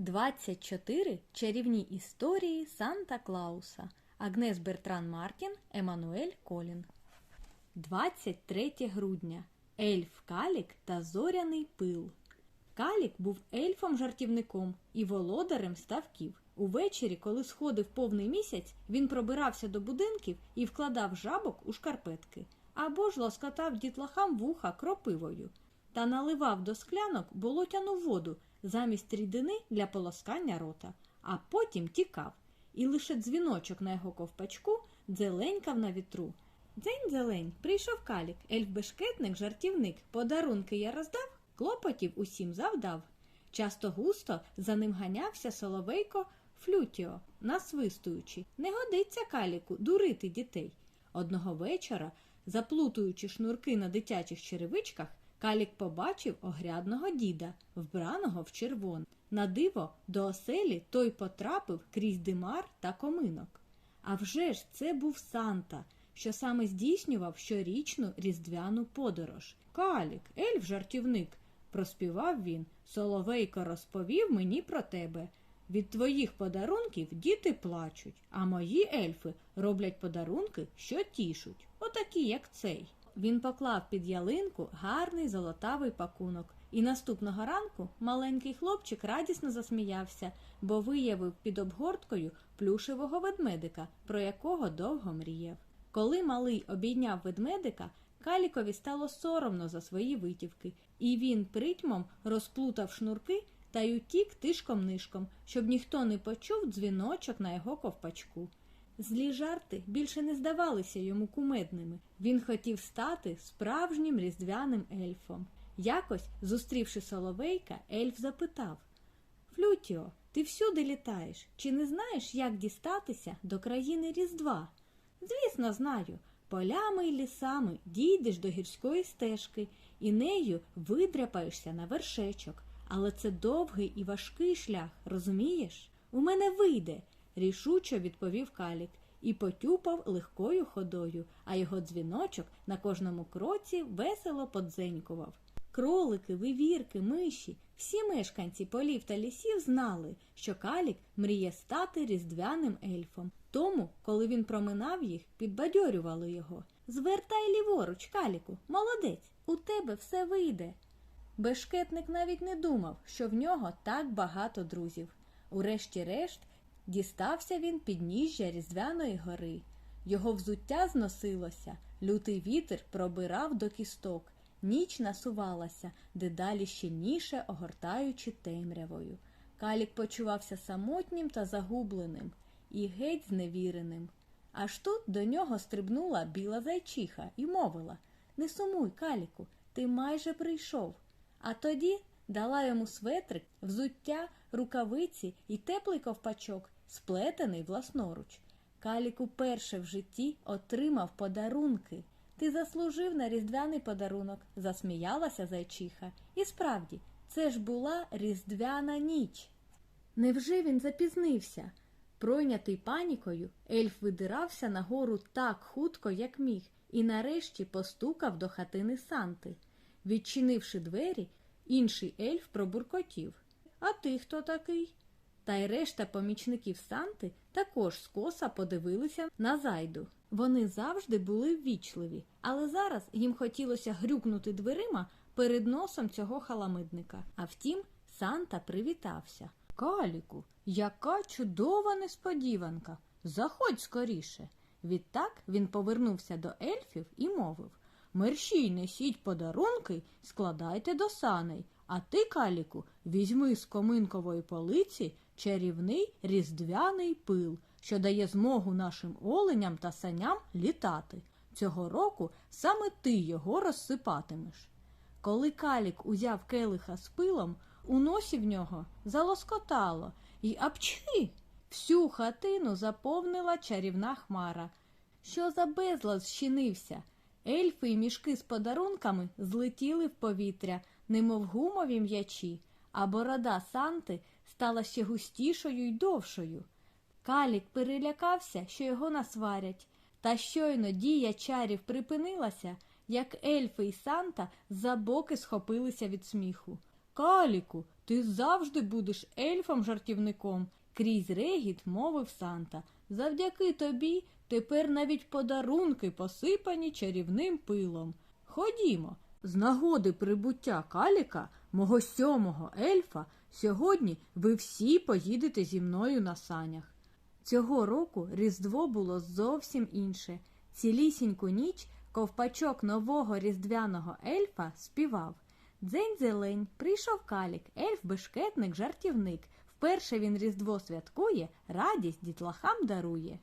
24 чарівні історії Санта Клауса. Агнес Бертран Мартін, Еммануель Колін. 23 грудня. Ельф Калік та зоряний пил. Калік був ельфом-жартівником і володарем ставків. Увечері, коли сходив повний місяць, він пробирався до будинків і вкладав жабок у шкарпетки, або ж лоскотав дітлахам вуха кропивою та наливав до склянок болотяну воду замість рідини для полоскання рота, а потім тікав, і лише дзвіночок на його ковпачку дзеленькав на вітру. Дзень зелень прийшов калік, ельф-бешкетник, жартівник, подарунки я роздав, клопотів усім завдав. Часто густо за ним ганявся соловейко Флютіо, насвистуючи. Не годиться каліку дурити дітей. Одного вечора, заплутуючи шнурки на дитячих черевичках, калік побачив огрядного діда, вбраного в червон. На диво до оселі той потрапив крізь димар та коминок. А вже ж це був Санта, що саме здійснював щорічну різдвяну подорож. Калік, ельф жартівник, проспівав він, соловейко розповів мені про тебе. Від твоїх подарунків діти плачуть, а мої ельфи роблять подарунки, що тішуть, отакі, як цей. Він поклав під ялинку гарний золотавий пакунок, і наступного ранку маленький хлопчик радісно засміявся, бо виявив під обгорткою плюшевого ведмедика, про якого довго мріяв. Коли малий обійняв ведмедика, Калікові стало соромно за свої витівки, і він притьмом розплутав шнурки та й утік тишком-нишком, щоб ніхто не почув дзвіночок на його ковпачку. Злі жарти більше не здавалися йому кумедними. Він хотів стати справжнім різдвяним ельфом. Якось, зустрівши соловейка, ельф запитав Флютіо, ти всюди літаєш, чи не знаєш, як дістатися до країни Різдва? Звісно, знаю. Полями й лісами дійдеш до гірської стежки і нею видряпаєшся на вершечок. Але це довгий і важкий шлях, розумієш? У мене вийде, рішуче відповів Калік і потюпав легкою ходою, а його дзвіночок на кожному кроці весело подзенькував. Кролики, вивірки, миші, всі мешканці полів та лісів знали, що Калік мріє стати різдвяним ельфом. Тому, коли він проминав їх, підбадьорювали його. Звертай ліворуч, Каліку, молодець, у тебе все вийде. Бешкетник навіть не думав, що в нього так багато друзів. Урешті-решт дістався він підніжжя Різдвяної гори. Його взуття зносилося, лютий вітер пробирав до кісток, ніч насувалася, дедалі щільніше огортаючи темрявою. Калік почувався самотнім та загубленим і геть зневіреним. Аж тут до нього стрибнула біла зайчиха і мовила Не сумуй, Каліку, ти майже прийшов. А тоді дала йому светрик, взуття, рукавиці і теплий ковпачок, сплетений власноруч. Калік уперше в житті отримав подарунки. Ти заслужив на різдвяний подарунок, засміялася зайчиха. І справді, це ж була різдвяна ніч. Невже він запізнився? Пройнятий панікою, ельф видирався нагору так хутко, як міг, і нарешті постукав до хатини Санти. Відчинивши двері, інший ельф пробуркотів. А ти хто такий? Та й решта помічників Санти також скоса подивилися на зайду. Вони завжди були ввічливі, але зараз їм хотілося грюкнути дверима перед носом цього халамидника. А втім, Санта привітався. Каліку, яка чудова несподіванка. Заходь скоріше. Відтак він повернувся до ельфів і мовив Мерщій несіть подарунки, складайте до саней, а ти, Каліку, візьми з коминкової полиці чарівний різдвяний пил, що дає змогу нашим оленям та саням літати. Цього року саме ти його розсипатимеш. Коли Калік узяв келиха з пилом, у носі в нього залоскотало і апчхи! Всю хатину заповнила чарівна хмара. Що за безлад щинився? Ельфи й мішки з подарунками злетіли в повітря, немов гумові м'ячі, а борода Санти стала ще густішою й довшою. Калік перелякався, що його насварять, та щойно дія чарів припинилася, як ельфи й Санта за боки схопилися від сміху. Каліку, ти завжди будеш ельфом-жартівником, крізь регіт мовив Санта. Завдяки тобі тепер навіть подарунки посипані чарівним пилом. Ходімо, з нагоди прибуття Каліка, мого сьомого ельфа, сьогодні ви всі поїдете зі мною на санях. Цього року Різдво було зовсім інше. Цілісіньку ніч ковпачок нового різдвяного ельфа співав. Дзень зелень, прийшов калік, ельф бешкетник, жартівник. Вперше він Різдво святкує, радість дітлахам дарує.